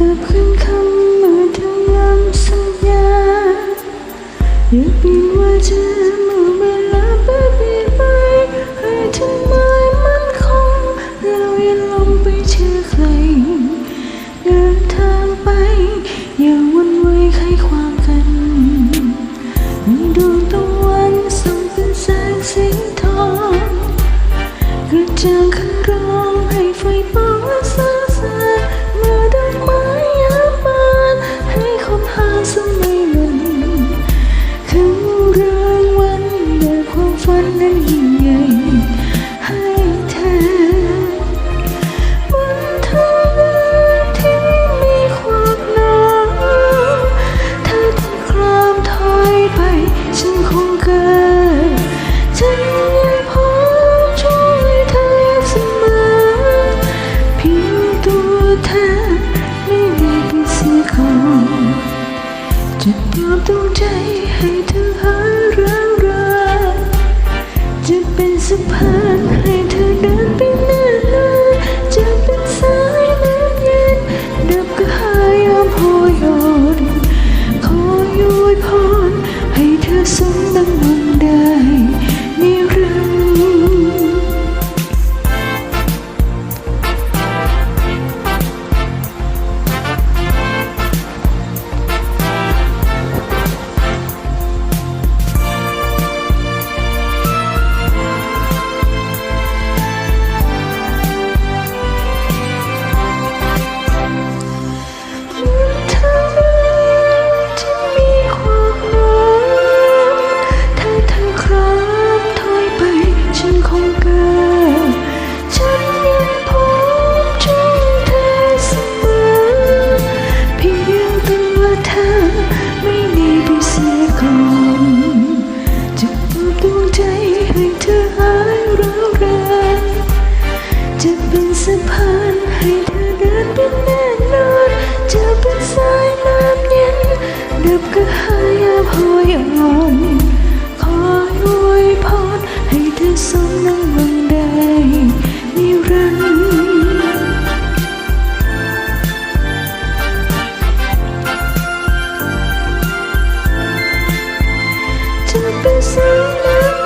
กับคืนคำเมื่อเธอย้ำสัญญาอยาเบินว่าจะ ยอมต้องใจให้เธอหาเรื่อรักจะเป็นสะพาน จะเป็นสะพานให้เธอเดินไปแน่นอนจะเป็นสายน้ำเย็นดับกระหายอาภอยอ่อนขอรวยพรให้เธอสมนังวังใดนิรันดร์จะเป็นสายน้ำ